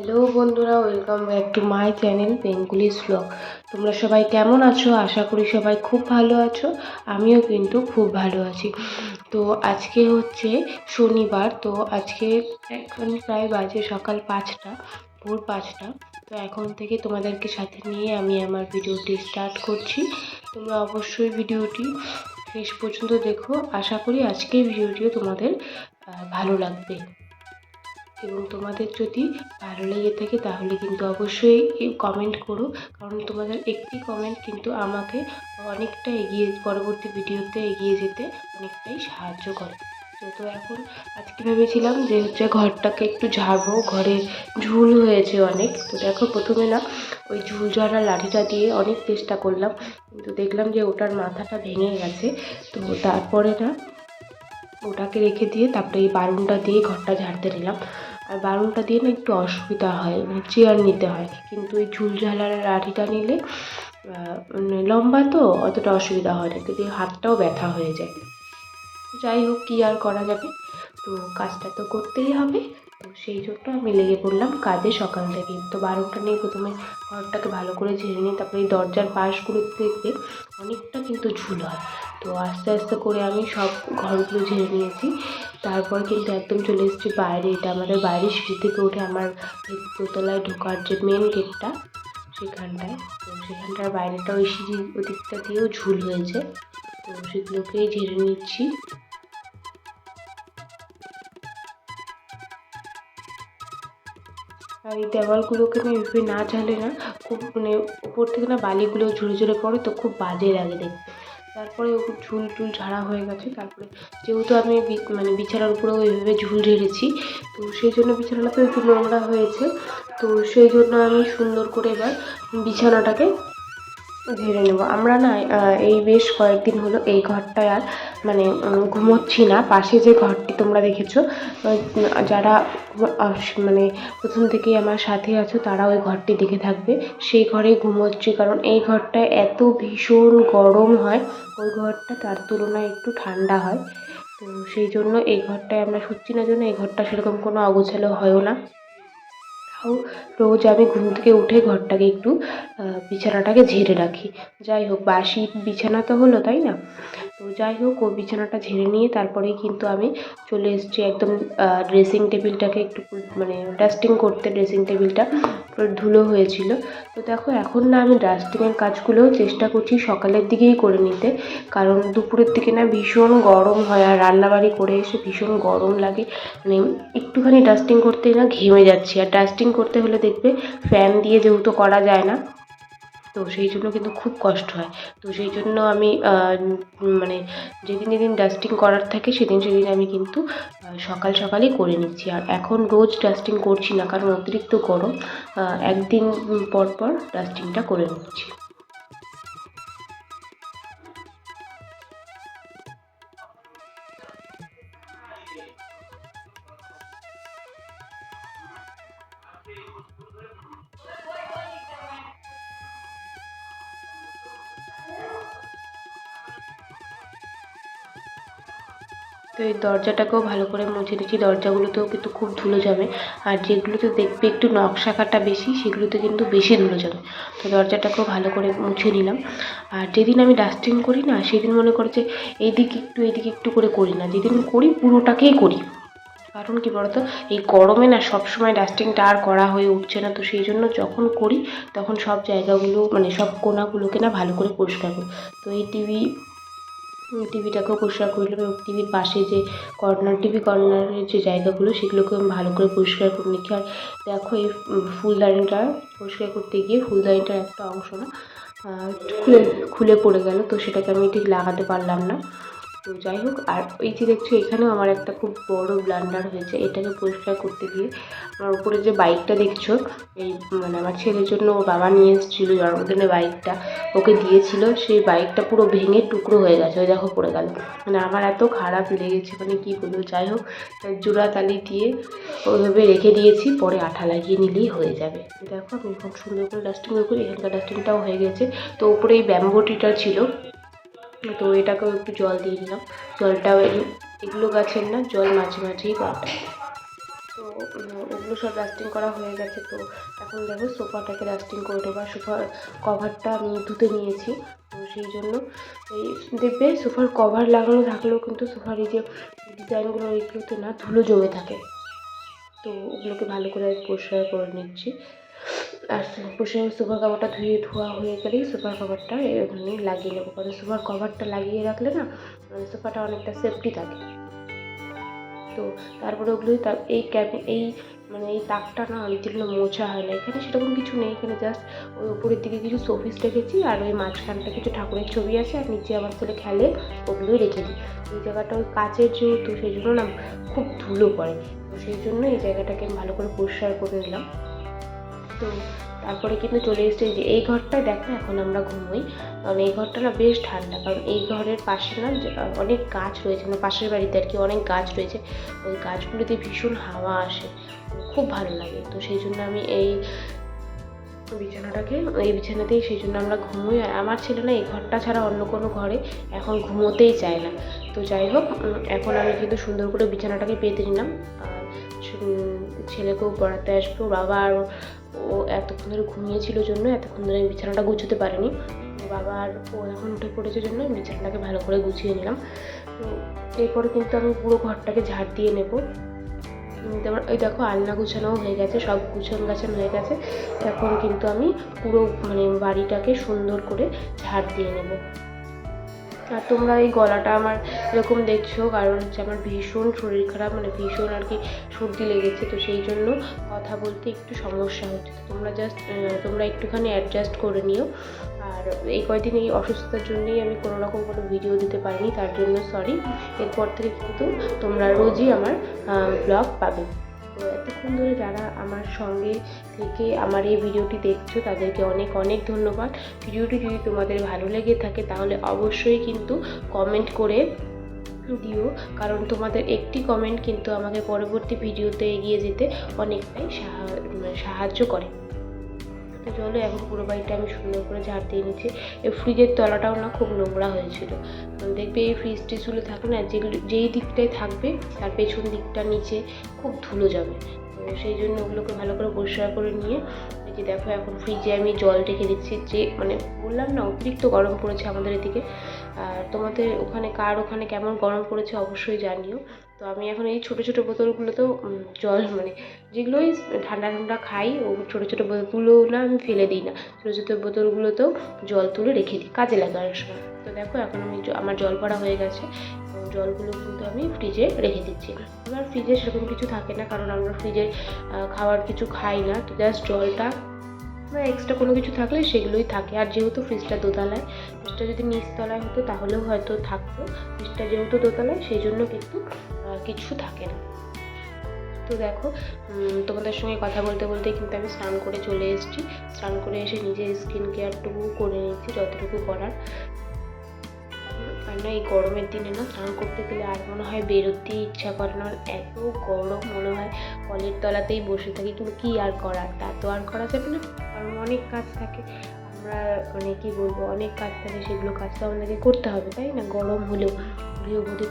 Hello বন্ধুরা welcome back to my channel Bengalis blog তোমরা সবাই কেমন আছো? আশা করি সবাই খুব ভালো আছো, আমিও কিন্তু খুব ভালো আছি। তো আজকে হচ্ছে শনিবার, তো আজকে এখন প্রায় বাজে সকাল পাঁচটা, ভোর পাঁচটা। তো এখন থেকে তোমাদেরকে সাথে নিয়ে আমি আমার ভিডিওটি স্টার্ট করছি। তোমরা অবশ্যই ভিডিওটি শেষ পর্যন্ত দেখো। আশা করি আজকের ভিডিওটিও তোমাদের ভালো লাগবে। এবং তোমাদের যদি ভালো লেগে থাকে তাহলে কিন্তু অবশ্যই কমেন্ট করো। কারণ তোমাদের একটি কমেন্ট কিন্তু আমাকে অনেকটা এগিয়ে, পরবর্তী ভিডিওতে এগিয়ে যেতে অনেকটাই সাহায্য করে। তো এখন আজকে ভেবেছিলাম যে হচ্ছে ঘরটাকে একটু ঝাড়বো, ঘরে ঝুল হয়েছে অনেক। তো দেখো প্রথমে না ওই ঝুল ঝাড়া লাঠিটা দিয়ে অনেক চেষ্টা করলাম, কিন্তু দেখলাম যে ওটার মাথাটা ভেঙে গেছে। তো তারপরে না ওটাকে রেখে দিয়ে তারপরে এই বারুনটা দিয়ে ঘরটা ঝাড়তে নিলাম। আর বারুনটা দিয়ে না একটু অসুবিধা হয় মানে চেয়ার নিতে হয়। কিন্তু এই ঝুল ঝালার নিলে মানে লম্বা তো, অতটা অসুবিধা হয় না। কিন্তু হাতটাও ব্যথা হয়ে যায়। যাই হোক, কী আর করা যাবে? তো কাজটা তো করতেই হবে। তো সেই জন্য আমি লেগে পড়লাম কাজে সকাল থেকে। তো বারোটা নিয়ে প্রথমে ঘরটাকে ভালো করে ঝেড়ে নিই তারপরে দরজার পাশগুলো দেখবে, অনেকটা কিন্তু ঝুল হয়। তো আস্তে আস্তে করে আমি সব ঘরগুলো ঝেড়ে নিয়েছি। তারপর কিন্তু একদম চলে এসেছি বাইরে। এটা আমাদের বাইরের সিঁড়ি থেকে উঠে আমার দোতলায় ঢোকার যে মেন গেটটা সেখানটায়। তো সেখানটার বাইরেটা ওই সিঁড়ির ওদিকটা দিয়েও ঝুল হয়েছে। তো সেগুলোকেই ঝেড়ে নিচ্ছি। আর এই দেওয়ালগুলোকে না এভাবে না ঝালে না, খুব মানে উপর থেকে না বালিগুলো ঝরে ঝরে পড়ে, তো খুব বাজে লাগে দেখতে। তারপরে ও ঝুল টুল ঝাড়া হয়ে গেছে। তারপরে যেহেতু আমি মানে বিছানার উপরেও ওইভাবে ঝুল ঝেড়েছি, তো সেই জন্য বিছানাটা তো একটু নোংরা হয়েছে। তো সেই জন্য আমি সুন্দর করে এবার বিছানাটাকে ঝেড়ে নেব। আমরা না এই বেশ কয়েকদিন হলো এই ঘরটায় আর মানে ঘুমোচ্ছি না। পাশে যে ঘরটি তোমরা দেখেছ যারা মানে প্রথম থেকেই আমার সাথে আছো, তারা ওই ঘরটি দেখে থাকবে। সেই ঘরে ঘুমোচ্ছি, কারণ এই ঘরটায় এত ভীষণ গরম হয়। ওই ঘরটা তার তুলনায় একটু ঠান্ডা হয়। তো সেই জন্য এই ঘরটায় আমরা শুচ্ছি না জন্য এই ঘরটা সেরকম কোনো অগোছালো হয়ও না। তাও রোজ আমি ঘুম থেকে উঠে ঘরটাকে একটু বিছানাটাকে ঝেড়ে রাখি। যাই হোক, বাসি বিছানা তো হলো, তাই না? তো যাই হোক, ও বিছানাটা ঝেড়ে নিয়ে তারপরেই কিন্তু আমি চলে এসেছি একদম ড্রেসিং টেবিলটাকে একটু মানে ডাস্টিং করতে ড্রেসিং টেবিলটা ধুলো হয়েছিল। তো দেখো, এখন না আমি ডাস্টিংয়ের কাজগুলোও চেষ্টা করছি সকালের দিকেই করে নিতে। কারণ দুপুরের দিকে না ভীষণ গরম হয় আর রান্নাবাড়ি করে এসে ভীষণ গরম লাগে। মানে একটুখানি ডাস্টিং করতেই না ঘেমে যাচ্ছি। আর ডাস্টিং করতে হলে দেখবে ফ্যান দিয়ে যেহেতু করা যায় না তো সেই জন্য কিন্তু খুব কষ্ট হয়। তো সেই জন্য আমি মানে যেদিন যেদিন ডাস্টিং করার থাকে সেদিন সেদিন আমি কিন্তু সকাল সকালই করে নিচ্ছি। আর এখন রোজ ডাস্টিং করছি না, কারণ অতিরিক্ত গরম একদিন পর পর ডাস্টিংটা করে নিচ্ছি। তো এই দরজাটাকেও ভালো করে মুছে নিচ্ছি দরজাগুলোতেও কিন্তু খুব ধুলো জমে আর যেগুলোতে দেখবে একটু নকশা কাটা বেশি, সেগুলোতে কিন্তু বেশি ধুলো জমে তো দরজাটাকেও ভালো করে মুছে নিলাম। আর যেদিন আমি ডাস্টিং করি না, সেদিন মনে করে যে এইদিকে একটু এইদিকে একটু করে করি না। যেদিন করি, পুরোটাকেই করি। কারণ কি বলতো, এই গরমে না সব সময় ডাস্টিংটা আর করা হয়ে উঠছে না। তো সেই জন্য যখন করি, তখন সব জায়গাগুলো মানে সব কোনাগুলোকে না ভালো করে পরিষ্কার করি। তো এই টিভি টিভিটাকেও পরিষ্কার করলাম এবং টিভির পাশে যে কর্নার টিভি কর্নারের যে জায়গাগুলো, সেগুলোকে আমি ভালো করে পরিষ্কার করে নিচ্ছি। আর দেখো এই ফুলদানিটা পরিষ্কার করতে গিয়ে ফুলদানিটার একটা অংশ না খুলে খুলে পড়ে গেল, তো সেটাকে আমি ঠিক লাগাতে পারলাম না। তো যাই হোক, আর এই যে দেখছ, এখানেও আমার একটা খুব বড় ব্লান্ডার হয়েছে। এটাকে পরিষ্কার করতে গিয়ে আমার উপরে যে বাইকটা দেখছ, এই মানে আমার ছেলের জন্য ওর বাবা নিয়ে এসেছিল, জন্মদিনে বাইকটা ওকে দিয়েছিল। সেই বাইকটা পুরো ভেঙে টুকরো হয়ে গেছে, ওই দেখো পড়ে গেল। মানে আমার এত খারাপ লেগেছে মানে কী বলব, যাই হোক তাই জোড়া তালি দিয়ে ওইভাবে রেখে দিয়েছি, পরে আঠা লাগিয়ে নিলেই হয়ে যাবে। দেখো, আমি খুব সুন্দর করে ডাস্টিং করি এখানকার ডাস্টিংটাও হয়ে গেছে। তো উপরে এই ব্যাম্বোটিটা ছিল। তো এটাকেও একটু জল দিয়ে দিলাম। জলটাও এগুলো গাছের না, জল মাঝে মাঝেই পাল্টাই তো ওগুলো সব ডাস্টিং করা হয়ে গেছে তো এখন দেখো সোফাটাকে ডাস্টিং করে আর সোফার কভারটা আমি ধুতে নিয়েছি, তো সেই জন্য এই দেখবে সোফার কভার লাগানো থাকলেও কিন্তু সোফার এই যে ডিজাইনগুলো এগুলোতে না ধুলো জমে থাকে। তো ওগুলোকে ভালো করে পরিষ্কার করে নিচ্ছি। আর বসে সোফার কভারটা ধুয়ে ধোয়া হয়ে গেলেই সোফার কভারটা এখানে লাগিয়ে নেব। কারণ সোফার কভারটা লাগিয়ে রাখলে না মানে সোফাটা অনেকটা সেফটি থাকে। তো তারপরে ওগুলো এই ক্যাবিন এই মানে এই তাকটা না অনেকগুলো মোছা হয় না, এখানে সেরকম কিছু নেই। এখানে জাস্ট ওই উপরের দিকে কিছু শোপিস রেখেছি আর ওই মাঝখানটা কিছু ঠাকুরের ছবি আছে আর নিচে আমার ছেলে খেলে, ওগুলোই রেখে দিই। এই জায়গাটা ওই কাচের যেহেতু সেই জন্য না খুব ধুলো পড়ে। তো সেই জন্য এই জায়গাটাকে আমি ভালো করে পরিষ্কার করে নিলাম। তো তারপরে কিন্তু চলে এসেছে যে এই ঘরটায় দেখো এখন আমরা ঘুমোই। কারণ এই ঘরটা না বেশ ঠান্ডা। কারণ এই ঘরের পাশে না অনেক গাছ রয়েছে মানে পাশের বাড়িতে আর কি অনেক গাছ রয়েছে। ওই গাছগুলোতে ভীষণ হাওয়া আসে। খুব ভালো লাগে। তো সেই জন্য আমি এই বিছানাটাকে, এই বিছানাতেই সেই জন্য আমরা ঘুমোই। আর আমার ছেলে না এই ঘরটা ছাড়া অন্য কোনো ঘরে এখন ঘুমোতেই চায় না। তো যাই হোক এখন আমি কিন্তু সুন্দর করে বিছানাটাকে পেতে নিলাম। আর ছেলেকেও পড়াতে আসব। বাবা আর ও এতক্ষণ ধরে ঘুমিয়েছিল জন্য এতক্ষণ ধরে আমি বিছানাটা গুছোতে পারিনি। তো বাবা আর ও এখন উঠে পড়েছে জন্য আমি বিছানাটাকে ভালো করে গুছিয়ে নিলাম। তো এরপরে কিন্তু আমি পুরো ঘরটাকে ঝাড় দিয়ে নেব। তারপর ওই দেখো আলনা গুছানোও হয়ে গেছে, সব গুছান গাছান হয়ে গেছে। এখন কিন্তু আমি পুরো মানে বাড়িটাকে সুন্দর করে ঝাড় দিয়ে নেব। আর তোমরা এই গলাটা আমার এরকম দেখছ, কারণ হচ্ছে আমার ভীষণ শরীর খারাপ মানে ভীষণ আর কি সর্দি লেগেছে, তো সেই জন্য কথা বলতে একটু সমস্যা হচ্ছে। তোমরা জাস্ট তোমরা একটুখানি অ্যাডজাস্ট করে নিও। আর এই কয়দিন এই অসুস্থতার জন্যই আমি কোনো রকম কোনো ভিডিও দিতে পারিনি, তার জন্য সরি এরপর থেকে কিন্তু তোমরা রোজই আমার ব্লগ পাবে। এতক্ষণ ধরে যারা আমার সঙ্গে থেকে আমার এই ভিডিওটি দেখছ, তাদেরকে অনেক অনেক ধন্যবাদ। ভিডিওটি যদি তোমাদের ভালো লেগে থাকে, তাহলে অবশ্যই কিন্তু কমেন্ট করে দিও, কারণ তোমাদের একটি কমেন্ট কিন্তু আমাকে পরবর্তী ভিডিওতে এগিয়ে যেতে অনেকটাই সাহা- সাহায্য করে। তো চলো, এখন পুরো বাড়িটা আমি সুন্দর করে ঝাড় দিয়ে নিচ্ছি। এই ফ্রিজের তলাটাও না খুব নোংরা হয়েছিল। দেখবে এই ফ্রিজ টিজগুলো থাকে না, যেগুলো, যেই দিকটায় থাকবে, তার পেছন দিকটা নিচে খুব ধুলো যাবে। সেই জন্য ওগুলোকে ভালো করে পরিষ্কার করে নিয়ে যে দেখো, এখন ফ্রিজে আমি জল রেখে দিচ্ছি। যে মানে বললাম না, অতিরিক্ত গরম পড়েছে আমাদের এদিকে। আর তোমাদের ওখানে কার ওখানে কেমন গরম পড়েছে অবশ্যই জানিও। তো আমি এখন এই ছোটো ছোটো বোতলগুলোতেও জল মানে যেগুলোই ঠান্ডা ঠান্ডা খাই, ও ছোটো ছোটো বোতলগুলো না আমি ফেলে দিই না। ছোটো ছোটো বোতলগুলোতেও জল তুলে রেখে দিই, কাজে লাগে অনেক সময়। তো দেখো এখন আমি আমার জল ভরা হয়ে গেছে জলগুলো কিন্তু আমি ফ্রিজে রেখে দিচ্ছি। এবার ফ্রিজে সেরকম কিছু থাকে না, কারণ আমরা ফ্রিজে খাওয়ার কিছু খাই না, তো জাস্ট জলটা বা এক্সট্রা কোনো কিছু থাকলে সেগুলোই থাকে। আর যেহেতু ফ্রিজটা দোতলায় ফ্রিজটা যদি নিচতলায় হতো তাহলেও হয়তো থাকতো। ফ্রিজটা যেহেতু দোতলায় সেই জন্য কিন্তু কিছু থাকে না। তো দেখো তোমাদের সঙ্গে কথা বলতে বলতে কিন্তু আমি স্নান করে চলে এসেছি। স্নান করে এসে নিজের স্কিন কেয়ারটুকু করে নিয়েছি, যতটুকু করার। আর না এই গরমের দিনে না, স্নান করতে গেলে আর মনে হয় বেরোতেই ইচ্ছা করে না। এত গরম মনে হয়, কলের তলাতেই বসে থাকি। কিন্তু কী আর করার? তা তো আর করা যাবে না। কারণ অনেক কাজ থাকে। আমরা মানে কি বলব, অনেক কাজ থাকে, সেগুলো কাজ তো আমাদেরকে করতে হবে, তাই না? গরম হলেও। গৃহবধূদের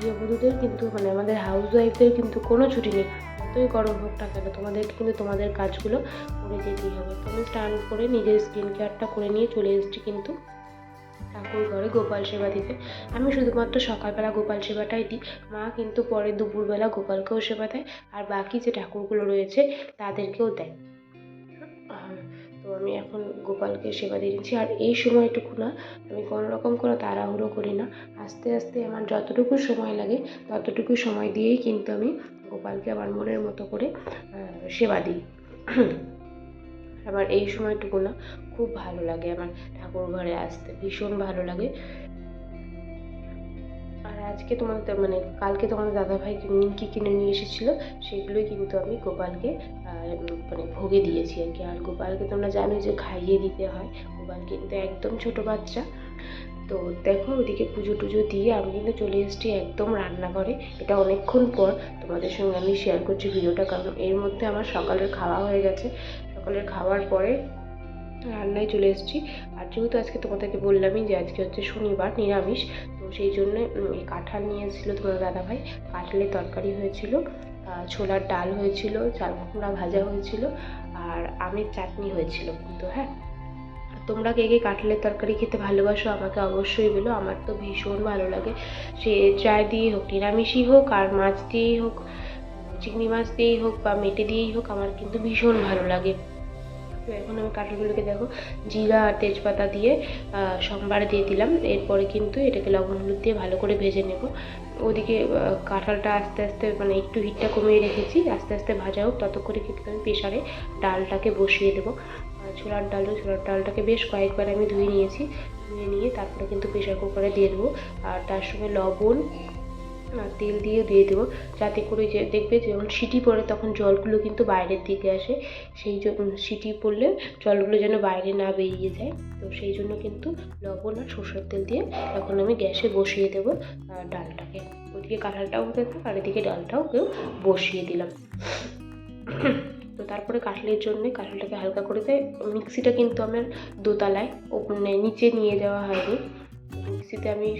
গৃহবধূদের কিন্তু মানে আমাদের হাউস ওয়াইফদের কিন্তু কোনো ছুটি নেই। যতই গরম হোক না কেন, তোমাদেরকে কিন্তু তোমাদের কাজগুলো করে যেতেই হবে। তো আমি স্নান করে নিজের স্কিন কেয়ারটা করে নিয়ে চলে এসেছি কিন্তু ঠাকুর ঘরে গোপাল সেবা দিতে। আমি শুধুমাত্র সকালবেলা গোপাল সেবাটাই দিই। মা কিন্তু পরে দুপুরবেলা গোপালকেও সেবা দেয়, আর বাকি যে ঠাকুরগুলো রয়েছে, তাদেরকেও দেয়। আমি এখন গোপালকে সেবা দিয়ে দিচ্ছি। আর এই সময়টুকু না, আমি কোনো রকম কোনো তাড়াহুড়ো করি না। আস্তে আস্তে আমার যতটুকু সময় লাগে, ততটুকু সময় দিয়েই কিন্তু আমি গোপালকে আমার মনের মতো করে সেবা দিই। আমার এই সময়টুকু না, খুব ভালো লাগে আমার ঠাকুর ঘরে আসতে, ভীষণ ভালো লাগে। আজকে তোমাদের মানে কালকে তোমাদের দাদাভাই নিমকি কিনে নিয়ে এসেছিল, সেগুলোই কিন্তু আমি গোপালকে মানে ভোগে দিয়েছি আর কি। আর গোপালকে তোমরা জানো যে খাইয়ে দিতে হয়। গোপাল কিন্তু একদম ছোট বাচ্চা। তো দেখো ওদিকে পুজো টুজো দিয়ে আমি কিন্তু চলে এসেছি একদম রান্নাঘরে। এটা অনেকক্ষণ পর তোমাদের সঙ্গে আমি শেয়ার করছি ভিডিওটা, কারণ এর মধ্যে আমার সকালের খাওয়া হয়ে গেছে। সকালের খাওয়ার পরে রান্নায় চলে এসেছি। আর যেহেতু আজকে তোমাদেরকে বললামই যে আজকে হচ্ছে শনিবার, নিরামিষ, তো সেই জন্য কাঁঠাল নিয়ে এসেছিল তোমার দাদাভাই। কাঁঠালের তরকারি হয়েছিল ছোলার ডাল হয়েছিল, চাল কুমড়া ভাজা হয়েছিল, আর আমের চাটনি হয়েছিল কিন্তু হ্যাঁ? তোমরা কে কে কাঁঠালের তরকারি খেতে ভালোবাসো আমাকে অবশ্যই বলো, আমার তো ভীষণ ভালো লাগে। সে চায় দিয়েই হোক, নিরামিষই হোক, আর মাছ দিয়েই হোক, চিংড়ি মাছ দিয়েই হোক বা মেটে দিয়েই হোক, আমার কিন্তু ভীষণ ভালো লাগে। তো এখন আমি কাঁঠালগুলোকে দেখো জিরা আর তেজপাতা দিয়ে সম্বার দিয়ে দিলাম। এরপরে কিন্তু এটাকে লবণ হলুদ দিয়ে ভালো করে ভেজে নেব। ওদিকে কাঁঠালটা আস্তে আস্তে মানে একটু হিটটা কমিয়ে রেখেছি। আস্তে আস্তে ভাজা হোক, ততক্ষণে কিন্তু আমি প্রেশারে ডালটাকে বসিয়ে দেবো। ছোলার ডাল ছোলার ডালটাকে বেশ কয়েকবার আমি ধুয়ে নিয়েছি। ধুয়ে নিয়ে তারপরে কিন্তু প্রেশার কুকারে দিয়ে দেবো। আর তার সঙ্গে লবণ আর তেল দিয়ে দিয়ে দেবো। যাতে করে যে দেখবে যখন সিটি পড়ে তখন জলগুলো কিন্তু বাইরের দিকে আসে। সেই জন্য সিটি পড়লে জলগুলো যেন বাইরে না বেরিয়ে যায়। তো সেই জন্য কিন্তু লবণ আর সরষের তেল দিয়ে এখন আমি গ্যাসে বসিয়ে দেবো ডালটাকে। ওদিকে কাঁঠালটাও হতে থাক আর এদিকে ডালটাও কেউ বসিয়ে দিলাম। তো তারপরে কাঁঠালের জন্য কাঁঠালটাকে হালকা করে দেয়, মিক্সিটা কিন্তু আমার দোতলায় নিচে নিয়ে যাওয়া হয়নি। মিক্সিতে আমি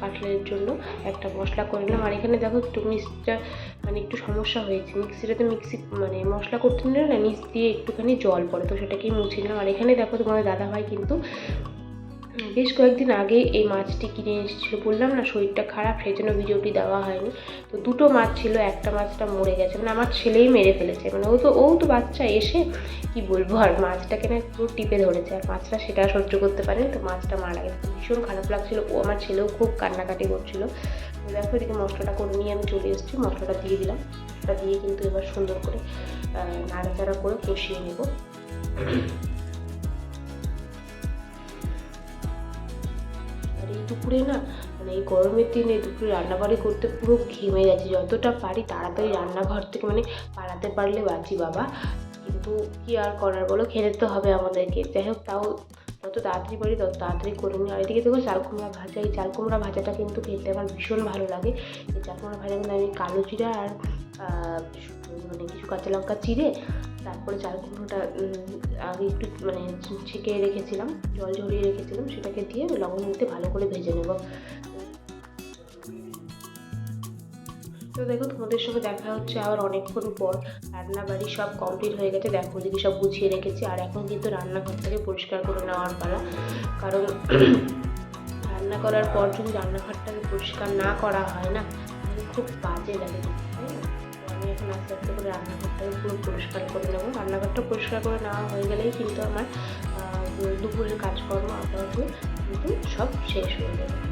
কাঁঠালের জন্য একটা মশলা করে নিলাম। আর এখানে দেখো একটু মিক্সিটা মানে একটু সমস্যা হয়েছে। মিক্সিটাতে মিক্সি মানে মশলা করতে নিলে না, নিচ দিয়ে একটুখানি জল পড়ে, তো সেটাকেই মুছে নিলাম। আর এখানে দেখো তোমাদের দাদাভাই কিন্তু বেশ কয়েকদিন আগে এই মাছটি কিনে এসেছিল। বললাম না, শরীরটা খারাপ সেই জন্য ভিডিওটি দেওয়া হয়নি। তো দুটো মাছ ছিল, একটা মাছটা মরে গেছে। মানে আমার ছেলেই মেরে ফেলেছে। মানে ও তো ও তো বাচ্চা, এসে কি বলব? আর মাছটাকে না পুরো টিপে ধরেছে। আর মাছটা সেটা সহ্য করতে পারেনি, তো মাছটা মারা গেছে। ভীষণ খারাপ লাগছিল। ও আমার ছেলেও খুব কান্নাকাটি করছিল। দেখো এদিকে মশলাটা করে নিয়ে আমি চলে এসেছি। মশলাটা দিয়ে দিলাম। মশলাটা দিয়ে কিন্তু এবার সুন্দর করে নাড়াচাড়া করে কষিয়ে নেব। আর এই দুপুরে না মানে এই গরমের দিনে দুপুরে রান্নাবাড়ি করতে পুরো ঘেমে গেছে। যতটা পারি তাড়াতাড়ি রান্নাঘর থেকে মানে পালাতে পারলে বাঁচি বাবা। কিন্তু কি আর করার বলো? খেতে তো হবে আমাদেরকে। যাই হোক, তাও যত তাড়াতাড়ি পারি তত তাড়াতাড়ি করে নিই আর এদিকে দেখো চাল কুমড়া ভাজা, এই চাল কুমড়া ভাজাটা কিন্তু খেতে আমার ভীষণ ভালো লাগে। এই চাল কুমড়া ভাজা কিন্তু আমি কালো জিরা আর মানে কিছু কাঁচা লঙ্কা চিরে তারপরে চাল কুমড়োটা আগে একটু মানে ছেঁকে রেখেছিলাম, জল ঝরিয়ে রেখেছিলাম, সেটাকে দিয়ে লবণ দিতে ভালো করে ভেজে নেব। তো দেখো, তোমাদের সঙ্গে দেখা হচ্ছে আবার অনেকক্ষণ পর। রান্না বাড়ি সব কমপ্লিট হয়ে গেছে। দেখো, ওদিকে সব গুছিয়ে রেখেছি। আর এখন কিন্তু রান্নাঘরটাকে পরিষ্কার করে নেওয়ার পালা। কারণ রান্না করার পর যদি রান্নাঘরটাকে পরিষ্কার না করা হয় না খুব বাজে লাগে। আমি এখন আস্তে আস্তে করে রান্নাঘরটাকে পুরো পরিষ্কার করে নেব। রান্নাঘরটা পরিষ্কার করে নেওয়া হয়ে গেলেই কিন্তু আমার দুপুরের কাজকর্ম আপাতত কিন্তু সব শেষ হয়ে যাবে।